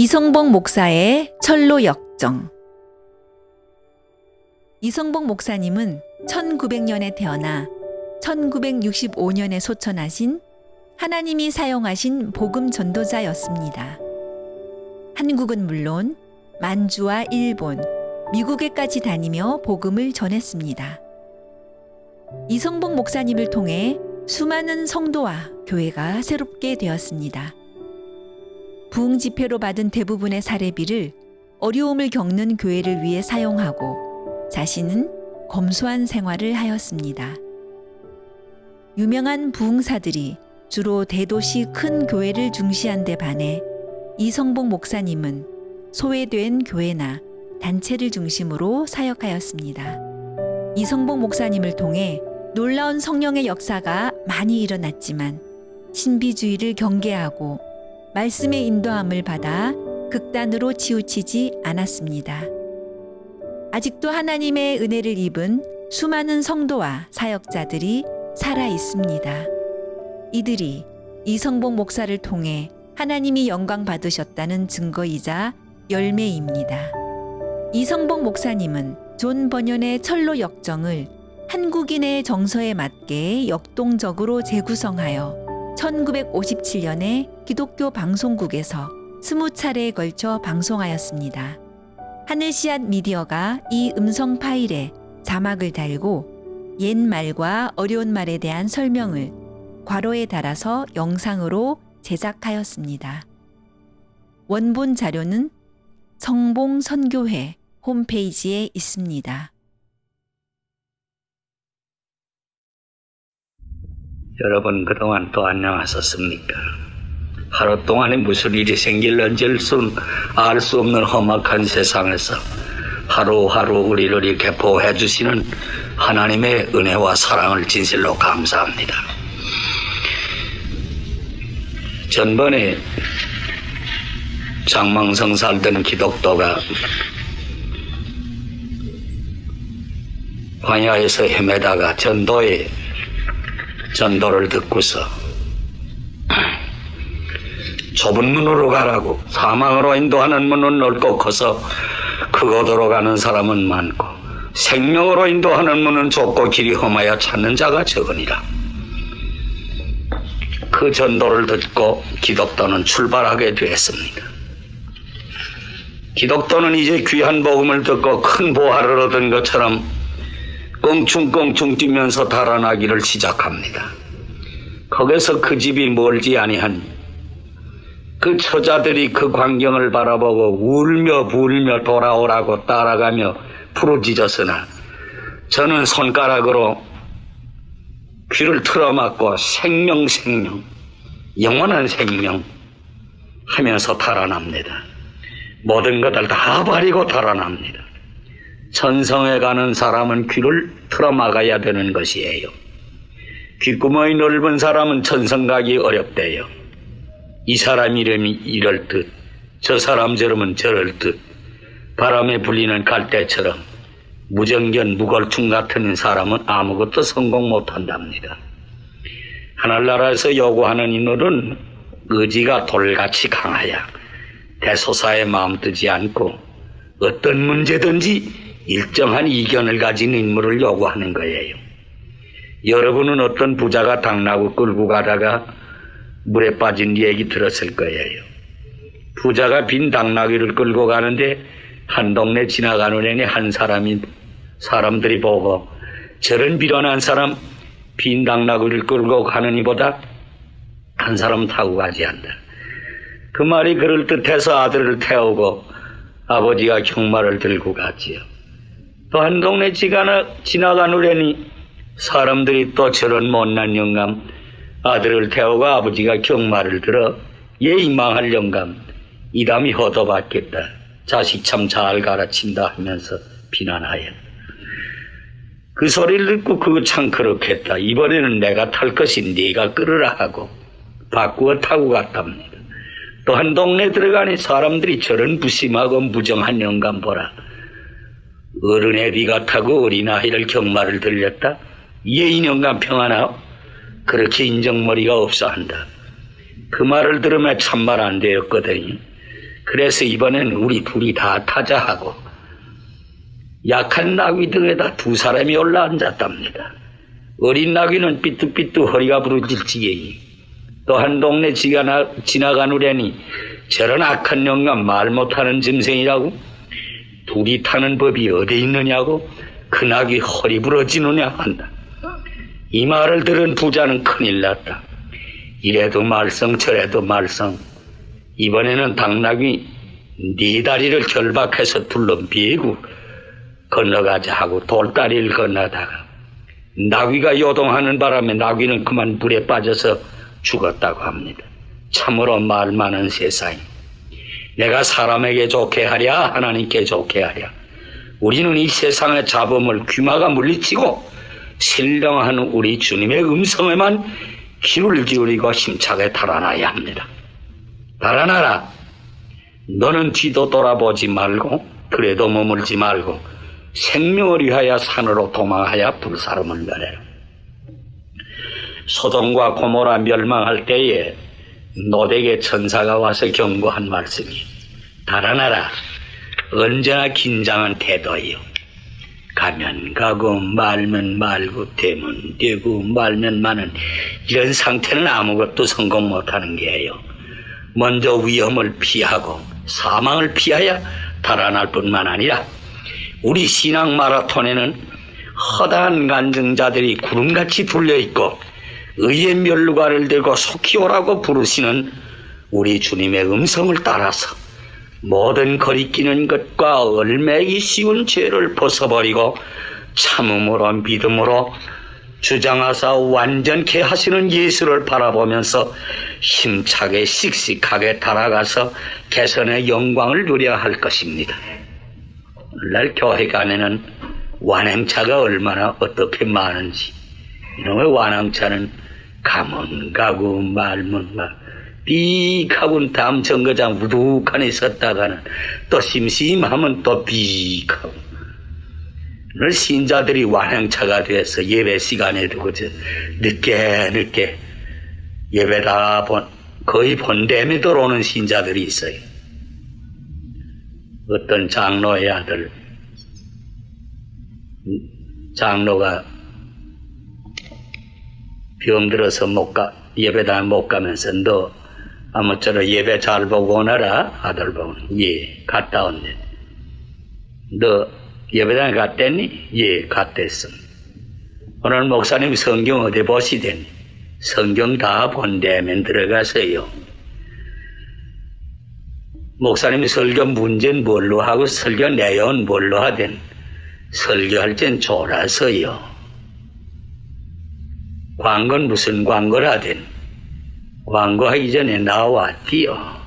이성복 목사의 철로 역정 이성복 목사님은 1900년에 태어나 1965년에 소천하신 하나님이 사용하신 복음 전도자였습니다. 한국은 물론 만주와 일본, 미국에까지 다니며 복음을 전했습니다. 이성복 목사님을 통해 수많은 성도와 교회가 새롭게 되었습니다. 부흥 집회로 받은 대부분의 사례비를 어려움을 겪는 교회를 위해 사용하고 자신은 검소한 생활을 하였습니다. 유명한 부흥사들이 주로 대도시 큰 교회를 중시한 데 반해 이성복 목사님은 소외된 교회나 단체를 중심으로 사역하였습니다. 이성복 목사님을 통해 놀라운 성령의 역사가 많이 일어났지만 신비주의를 경계하고 말씀의 인도함을 받아 극단으로 치우치지 않았습니다. 아직도 하나님의 은혜를 입은 수많은 성도와 사역자들이 살아 있습니다. 이들이 이성복 목사를 통해 하나님이 영광 받으셨다는 증거이자 열매입니다. 이성복 목사님은 존 번연의 철로 역정을 한국인의 정서에 맞게 역동적으로 재구성하여 1957년에 기독교 방송국에서 20차례에 걸쳐 방송하였습니다. 하늘씨앗 미디어가 이 음성 파일에 자막을 달고 옛말과 어려운 말에 대한 설명을 괄호에 달아서 영상으로 제작하였습니다. 원본 자료는 성봉 선교회 홈페이지에 있습니다. 여러분 그동안 또 안녕하셨습니까? 하루 동안에 무슨 일이 생길런지 알 수 없는 험악한 세상에서 하루하루 우리를 이렇게 보호해 주시는 하나님의 은혜와 사랑을 진실로 감사합니다. 전번에 장망성 살던 기독도가 광야에서 헤매다가 전도에 전도를 듣고서 좁은 문으로 가라고 사망으로 인도하는 문은 넓고 커서 그곳으로 가는 사람은 많고 생명으로 인도하는 문은 좁고 길이 험하여 찾는 자가 적으니라. 그 전도를 듣고 기독도는 출발하게 되었습니다. 기독도는 이제 귀한 복음을 듣고 큰 보화를 얻은 것처럼 껑충껑충 뛰면서 달아나기를 시작합니다. 거기서 그 집이 멀지 아니한 그 처자들이 그 광경을 바라보고 울며 불며 돌아오라고 따라가며 부르짖었으나 저는 손가락으로 귀를 틀어막고 생명 생명 영원한 생명 하면서 달아납니다. 모든 것을 다 버리고 달아납니다. 천성에 가는 사람은 귀를 틀어막아야 되는 것이에요. 귓구멍이 넓은 사람은 천성 가기 어렵대요. 이 사람 이름이 이럴 듯, 저 사람처럼은 저럴 듯, 바람에 불리는 갈대처럼 무정견 무걸충 같은 사람은 아무것도 성공 못한답니다. 하늘나라에서 요구하는 인물은 의지가 돌같이 강하여 대소사에 마음 뜨지 않고 어떤 문제든지 일정한 이견을 가진 인물을 요구하는 거예요. 여러분은 어떤 부자가 당나고 끌고 가다가 물에 빠진 얘기 들었을 거예요. 부자가 빈 당나귀를 끌고 가는데 한 동네 지나가는 애니 한 사람이 사람들이 보고 저런 비련한 사람 빈 당나귀를 끌고 가느니보다 한 사람 타고 가지 않다. 그 말이 그럴 듯해서 아들을 태우고 아버지가 경마를 들고 갔지요. 또 한 동네 지가나 지나가느려니 사람들이 또 저런 못난 영감 아들을 태우고 아버지가 경마를 들어 예의망할 영감 이담이 허도받겠다. 자식 참 잘 가르친다 하면서 비난하여. 그 소리를 듣고 그거 참 그렇겠다. 이번에는 내가 탈 것이 네가 끌으라 하고 바꾸어 타고 갔답니다. 또한 동네 들어가니 사람들이 저런 부심하고 무정한 영감 보라. 어른의 비가 타고 어린아이를 경마를 들렸다. 예인 영감 평하나 그렇게 인정머리가 없어 한다. 그 말을 들으면 참말 안 되었거든요. 그래서 이번엔 우리 둘이 다 타자하고 약한 나귀 등에다 두 사람이 올라앉았답니다. 어린 나귀는 삐뚤삐뚤 허리가 부러질 지경이. 또 한 동네 지가 지나가누려니 저런 악한 영감 말 못하는 짐승이라고? 둘이 타는 법이 어디 있느냐고? 그 낙이 허리 부러지느냐 한다. 이 말을 들은 부자는 큰일 났다. 이래도 말썽 저래도 말썽 이번에는 당나귀 네 다리를 결박해서 둘러비고 건너가자 하고 돌다리를 건너다가 나귀가 요동하는 바람에 나귀는 그만 물에 빠져서 죽었다고 합니다. 참으로 말 많은 세상. 내가 사람에게 좋게 하랴 하나님께 좋게 하랴. 우리는 이 세상의 잡음을 귀마가 물리치고 신령한 우리 주님의 음성에만 귀를 기울이고 힘차게 달아나야 합니다. 달아나라. 너는 뒤도 돌아보지 말고 그래도 머물지 말고 생명을 위하여 산으로 도망하여 불사름을 멸해라. 소돔과 고모라 멸망할 때에 노덱의 천사가 와서 경고한 말씀이 달아나라. 언제나 긴장한 태도요. 가면 가고 말면 말고 되면 되고 말면 마는 이런 상태는 아무것도 성공 못하는 게예요. 먼저 위험을 피하고 사망을 피하여 달아날 뿐만 아니라 우리 신앙 마라톤에는 허다한 간증자들이 구름같이 둘려있고 의의 멸루가를 들고 속히 오라고 부르시는 우리 주님의 음성을 따라서 모든 거리끼는 것과 얼매기 쉬운 죄를 벗어버리고 참음으로 믿음으로 주장하사 완전케 하시는 예수를 바라보면서 힘차게 씩씩하게 달아가서 개선의 영광을 누려야 할 것입니다. 오늘날 교회관에는 완행차가 얼마나 어떻게 많은지 이놈의 완행차는 가문 가고 말문 막 삐익하고는 다음 정거장 우두칸에 섰다가는 또 심심하면 또 삐익하고 오늘 신자들이 완행차가 돼서 예배 시간에도 그저 늦게 늦게 예배 다 본, 거의 본대에 들어오는 신자들이 있어요. 어떤 장로의 아들, 장로가 병 들어서 못 가, 예배당 못 가면서 너 아무쪼록 예배 잘 보고 오너라 아들 보고 예 갔다 온대 너 예배당에 갔댔니? 예 갔댔어 오늘 목사님 성경 어디 보시더니? 성경 다 본대면 들어가서요. 목사님 설교 문제는 뭘로 하고 설교 내용은 뭘로 하든 설교할 땐 졸아서요. 광고는 무슨 광고를 하든 광고하기 전에 나왔디요.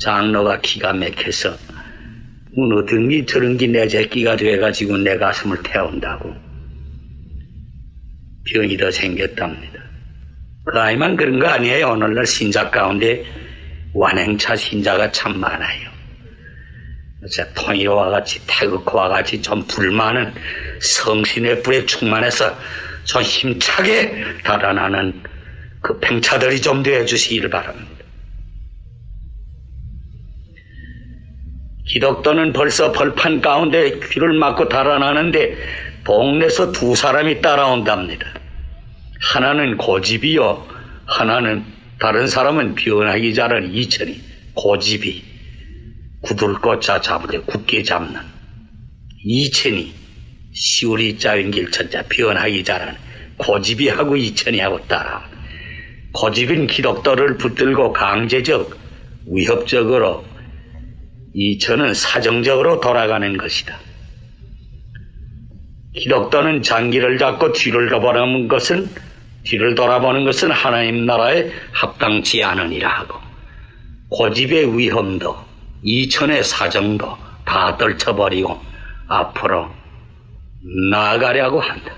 장로가 기가 막혀서 어느 등이 저런 게내 새끼가 돼가지고 내 가슴을 태운다고 병이 더 생겼답니다. 그 아이만 그런 거 아니에요. 오늘날 신자 가운데 완행차 신자가 참 많아요. 진짜 통일와 같이 태극과 같이 좀 불만은 성신의 불에 충만해서 좀 힘차게 달아나는 그 팽차들이 좀 되어 주시기를 바랍니다. 기독도는 벌써 벌판 가운데 귀를 막고 달아나는데 동네에서 두 사람이 따라온답니다. 하나는 고집이요. 하나는 다른 사람은 변하기 잘하는 이천이 고집이 구들꽃자 잡을 때 굳게 잡는 이천이 시우리 짜인 길천자 변하기 잘하는 고집이 하고 이천이 하고 따라 고집인 기독도를 붙들고 강제적 위협적으로 이천은 사정적으로 돌아가는 것이다. 기독도는 장기를 잡고 뒤를 돌아보는 것은 뒤를 돌아보는 것은 하나님 나라에 합당치 않으니라 하고 고집의 위험도 이천의 사정도 다 떨쳐버리고 앞으로 나아가려고 한다.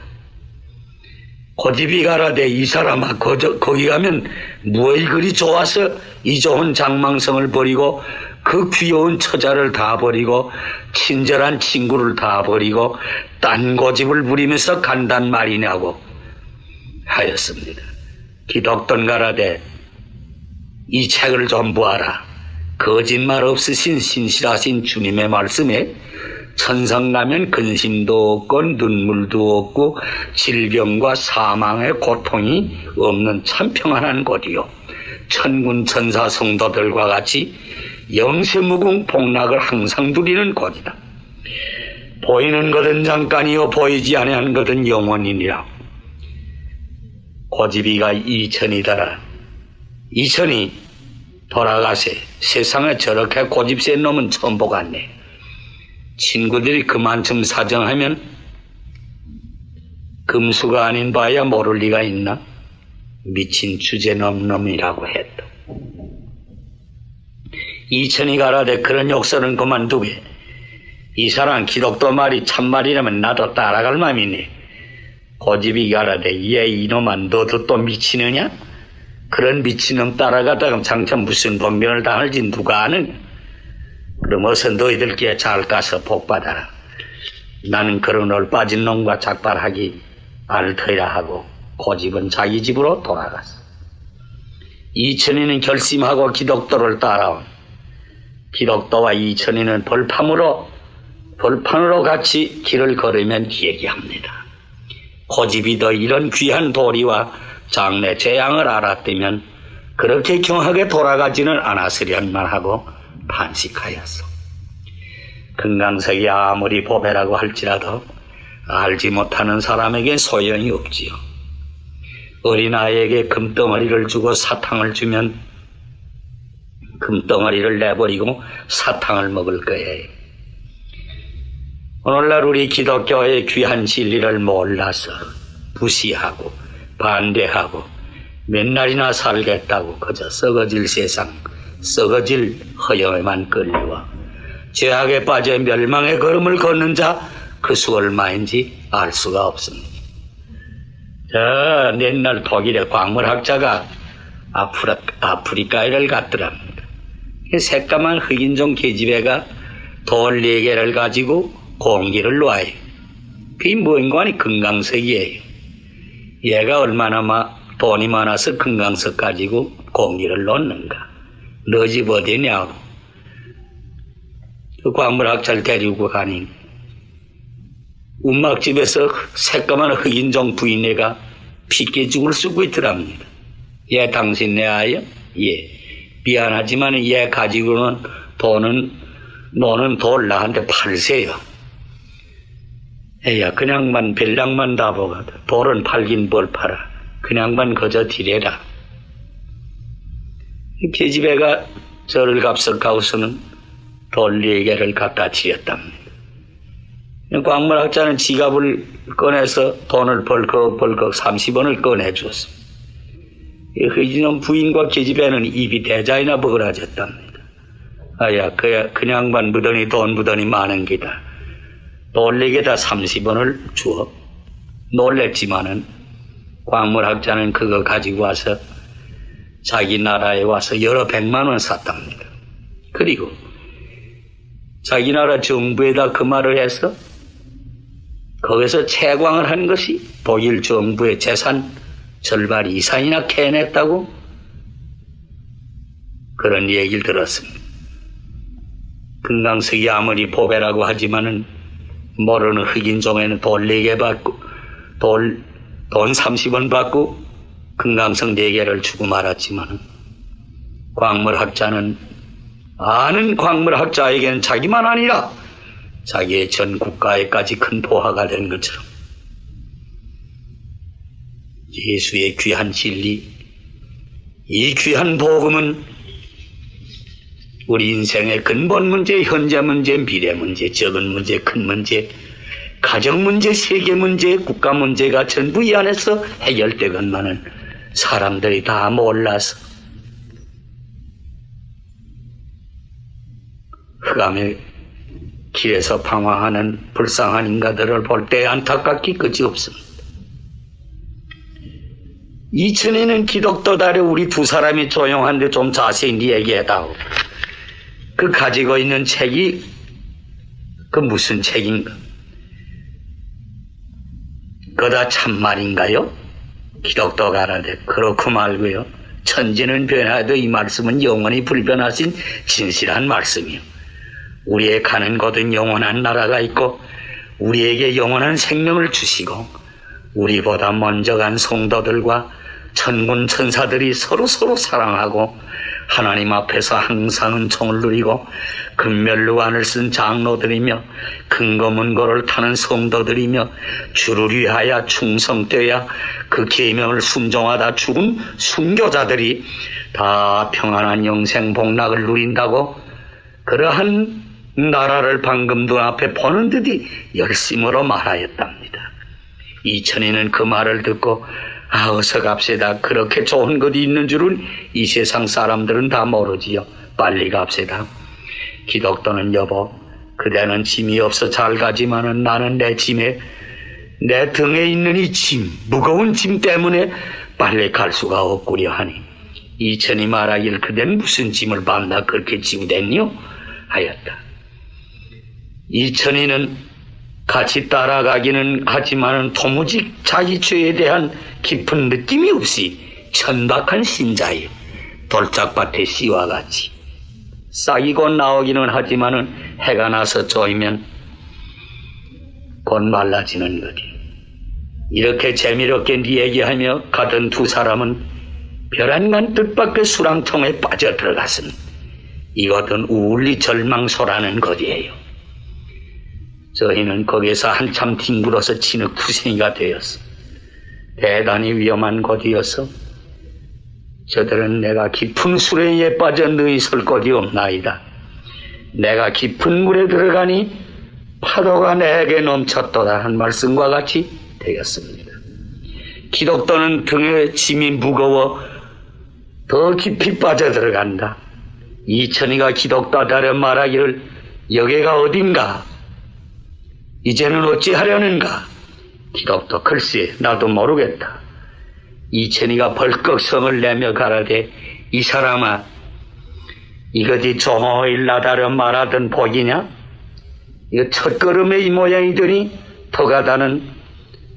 고집이 가라되 이 사람아 거저, 거기 가면 무엇이 그리 좋아서 이 좋은 장망성을 버리고 그 귀여운 처자를 다 버리고 친절한 친구를 다 버리고 딴 고집을 부리면서 간단 말이냐고 하였습니다. 기독돈 가라되 이 책을 좀 보아라. 거짓말 없으신 신실하신 주님의 말씀에 천상 가면 근심도 없고 눈물도 없고 질병과 사망의 고통이 없는 참 평안한 곳이요. 천군 천사 성도들과 같이 영세무궁 복락을 항상 누리는 곳이다. 보이는 것은 잠깐이요 보이지 아니한 것은 영원이니라. 고집이가 이천이더라. 이천이 돌아가세 세상에 저렇게 고집 센 놈은 처음 보겠네. 친구들이 그만큼 사정하면 금수가 아닌 바야 모를 리가 있나? 미친 주제넘 놈이라고 했다. 이천이 가라되 그런 욕설은 그만두게. 이 사람 기독도 말이 참말이라면 나도 따라갈 맘이네. 고집이 가라되 얘 이놈아 너도 또 미치느냐? 그런 미친놈 따라가다가 장차 무슨 번명을 당할지 누가 아느냐? 그럼 어서 너희들끼리 잘 가서 복 받아라. 나는 그런 얼 빠진 놈과 작발하기 알터이라 하고 고집은 자기 집으로 돌아갔어. 이천이는 결심하고 기독도를 따라온 기독도와 이천이는 벌판으로 벌판으로 같이 길을 걸으면 얘기합니다. 고집이 더 이런 귀한 도리와 장래 재앙을 알았다면 그렇게 경하게 돌아가지는 않았으련만 하고 판식하였소. 금강석이 아무리 보배라고 할지라도 알지 못하는 사람에겐 소용이 없지요. 어린아이에게 금덩어리를 주고 사탕을 주면 금덩어리를 내버리고 사탕을 먹을 거예요. 오늘날 우리 기독교의 귀한 진리를 몰라서 무시하고 반대하고 맨날이나 살겠다고 그저 썩어질 세상, 썩어질 허영에만 끌려와 죄악에 빠져 멸망의 걸음을 걷는 자 그수 얼마인지 알 수가 없습니다. 저 옛날 독일의 광물학자가 아프라, 아프리카를 갔더랍니다. 그 새까만 흑인종 계집애가 돌네 개를 가지고 공기를 놔요. 그게 뭔가 아니 금강석이에요. 얘가 얼마나 마, 돈이 많아서 금강석 가지고 공기를 놓는가. 너집 어디냐고. 그 광물학자를 데리고 가니 운막집에서 새까만 흑인종 부인애가 피깨죽을 쓰고 있더랍니다. 얘 당신 내 아이야? 예. 미안하지만 얘 가지고는 돈은 너는 돌 나한테 팔세요. 에야 그냥만 별량만 다 보가 돌은 팔긴 뭘 팔아. 그냥만 거저 디래라. 계집애가 저를 값을가고서는 돌네 개를 갖다 지었답니다. 광물학자는 지갑을 꺼내서 돈을 벌컥 벌컥 30원을 꺼내주었습니다. 이 흑인놈 부인과 계집애는 입이 대자이나 버그라졌답니다. 아야, 그야, 그냥만 무더니 돈 무더니 많은 기다. 돌리게다 30원을 주어. 놀랬지만은 광물학자는 그거 가지고 와서 자기 나라에 와서 여러 백만 원 샀답니다. 그리고 자기 나라 정부에다 그 말을 해서 거기서 채광을 한 것이 독일 정부의 재산 절반 이상이나 캐냈다고 그런 얘기를 들었습니다. 금강석이 아무리 보배라고 하지만은 모르는 흑인종에는 돌 4개 받고 돌, 돈 30원 받고 금강석 4개를 주고 말았지만 광물학자는 아는 광물학자에게는 자기만 아니라 자기의 전 국가에까지 큰 보화가 된 것처럼 예수의 귀한 진리, 이 귀한 복음은 우리 인생의 근본 문제, 현재 문제, 미래 문제, 적은 문제, 큰 문제, 가정 문제, 세계 문제, 국가 문제가 전부 이 안에서 해결되건만은 사람들이 다 몰라서 흑암의 길에서 방황하는 불쌍한 인가들을 볼 때 안타깝기 끝이 없습니다. 이천에는 기독도 달에 우리 두 사람이 조용한데 좀 자세히 얘기해다오. 그 가지고 있는 책이 그 무슨 책인가? 그다 참말인가요? 기독도 가라데 그렇고 말고요. 천지는 변해도 이 말씀은 영원히 불변하신 진실한 말씀이요. 우리의 가는 곳은 영원한 나라가 있고 우리에게 영원한 생명을 주시고 우리보다 먼저 간 성도들과 천군 천사들이 서로 서로 사랑하고 하나님 앞에서 항상 은총을 누리고 금멸루안을 쓴 장로들이며 근거문고를 타는 성도들이며 주를 위하여 충성되어야 그 계명을 순종하다 죽은 순교자들이 다 평안한 영생 복락을 누린다고 그러한 나라를 방금 눈앞에 보는 듯이 열심으로 말하였답니다. 이천이는 그 말을 듣고 아 어서 갑시다. 그렇게 좋은 것이 있는 줄은 이 세상 사람들은 다 모르지요. 빨리 갑시다. 기독도는 여보 그대는 짐이 없어 잘 가지만은 나는 내 짐에 내 등에 있는 이 짐, 무거운 짐 때문에 빨리 갈 수가 없구려 하니 이천이 말하길 그대는 무슨 짐을 받나 그렇게 지고 댔뇨? 하였다. 이천이는 같이 따라가기는 하지만은 도무지 자기 죄에 대한 깊은 느낌이 없이 천박한 신자예요. 돌짝밭의 씨와 같이. 싹이고 나오기는 하지만은 해가 나서 쪼이면 곧 말라지는 거지. 이렇게 재미롭게 네 얘기하며 가던 두 사람은 벼랑간 뜻밖의 수랑통에 빠져 들어갔음. 이것은 우울리 절망소라는 것이에요. 저희는 거기에서 한참 뒹굴어서 치는 구생이가 되었어. 대단히 위험한 곳이어서 저들은 내가 깊은 수레에 빠져 너희 설 곳이 없나이다. 내가 깊은 물에 들어가니 파도가 내게 넘쳤도다 한 말씀과 같이 되었습니다. 기독도는 등에 짐이 무거워 더 깊이 빠져 들어간다. 이천이가 기독도다려 말하기를 여기가 어딘가 이제는 어찌하려는가? 기독도 글쎄 나도 모르겠다. 이천이가 벌컥 성을 내며 가라되 이 사람아 이것이 조모일 나다려 말하던 복이냐? 이거 첫걸음의 이 모양이더니 더가다는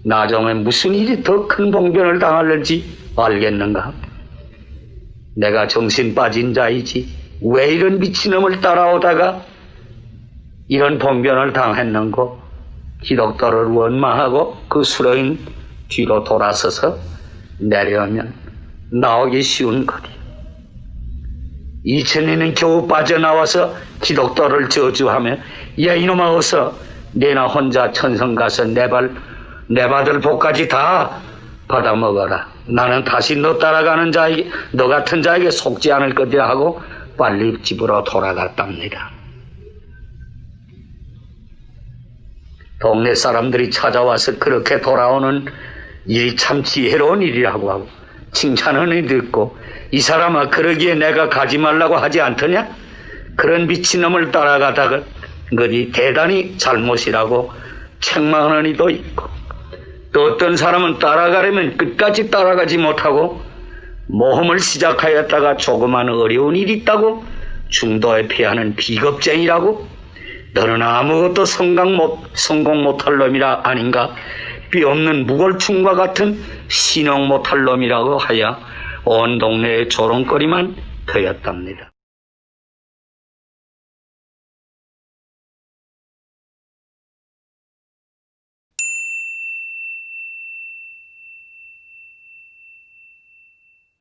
나중에 무슨 일이 더 큰 봉변을 당할는지 알겠는가? 내가 정신 빠진 자이지 왜 이런 미친놈을 따라오다가 이런 봉변을 당했는고? 기독도를 원망하고 그 수로인 뒤로 돌아서서 내려오면 나오기 쉬운 거리. 이천이는 겨우 빠져나와서 기독도를 저주하며 야 이놈아 어서 내나 혼자 천성 가서 내발 내 받을 복까지 다 받아 먹어라. 나는 다시 너 따라가는 자에게 너 같은 자에게 속지 않을 것이라 하고 빨리 집으로 돌아갔답니다. 동네 사람들이 찾아와서 그렇게 돌아오는 일이 참 지혜로운 일이라고 하고 칭찬을 듣고 이 사람아 그러기에 내가 가지 말라고 하지 않더냐? 그런 미친놈을 따라가다가 그것이 대단히 잘못이라고 책망하는 이도 있고 또 어떤 사람은 따라가려면 끝까지 따라가지 못하고 모험을 시작하였다가 조그만 어려운 일이 있다고 중도에 피하는 비겁쟁이라고 너는 아무것도 성공 못, 성공 못할 놈이라 아닌가? 삐 없는 무골충과 같은 신용 못할 놈이라고 하여 온 동네에 조롱거리만 되었답니다.